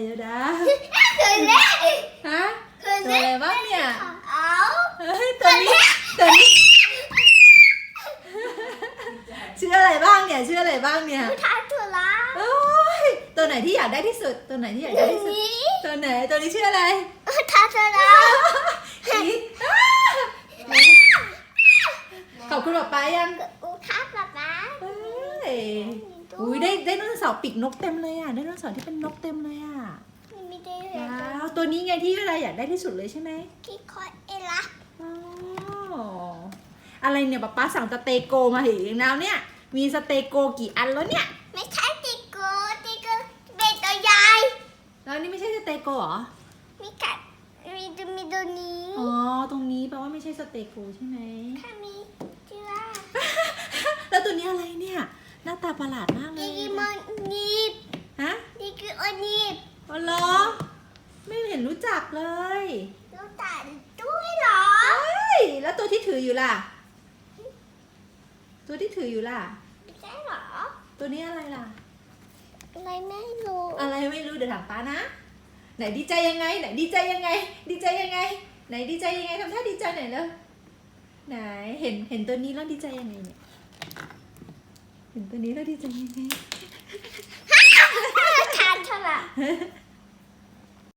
เดี๋ยวนะเคยเล่นฮะเคยตัวเล่อะไรนบ้างเนี่ยเอาเฮ้ยตัวนี้ตัวนี้ชื่ออะไรบ้างเนี่ยชื่ออะไรบ้างเนี่ยผู้ชายตัวละโอ้ยตัวไหนที่อยากได้ที่สุด ตัวไหนที่อยากตัได้วที่สุดนี้ตัวไหนตัวนี้ชื่ออะไรผู้ชายตัวละอีทอ้าขอบคุณป๊าป๊ายังอุทับป๊าป๊าเอ้ยอุ้ยได้ได้ไดโนเสาร์ปีกนกเต็มเลยอะได้ไดโนเสาร์ที่เป็นนกเต็มเลยอะไม่ได้เลยว้าวตัวนี้ไงที่เราอยากได้ที่สุดเลยใช่ไหมที่คอยเอล่ะอ๋ออะไรเนี่ยป๊าป๊าสั่งสเตโกมาถึงแล้วเนี่ย มีสเตโกกี่อันแล้วเนี่ย ไม่ใช่ติโก้ติโก้เป็นตัวใหญ่แล้วนี่ไม่ใช่สเตโกเหรอมีกัดมีตัวมีตัวนี้อ๋อตรงนี้แปลว่าไม่ใช่สเตโกใช่ไหมถ้ามีที่ว่าแล้วตัวนี้อะไรเนี่ย หน้าตาประหลาดมากเลดิยจิมอนนีบฮะดิจิมอนนีบอ๋อเหรอ ไม่เห็นรู้จักเลยรู้จักด้วยเหรอเฮ้ยแล้วตัวที่ถืออยู่ล่ะ ตัวที่ถืออยู่ล่ะ ไม่ใช่เหรอ ตัวนี้อะไรล่ะ อะไรไม่รู้อะไรไม่รู้เดี๋ยวถามป้านะ ไหนดีใจยังไง ไหนดีใจยังไง ดีใจยังไง ไหนดีใจยังไงทำท่าดีใจหน่อยเลยไหนเห็นเห็นตัวนี้แล้วดีใจยังไงเนี่ย เห็นตัวนี้แล้วดีใจยังไงทานเท่าไหร่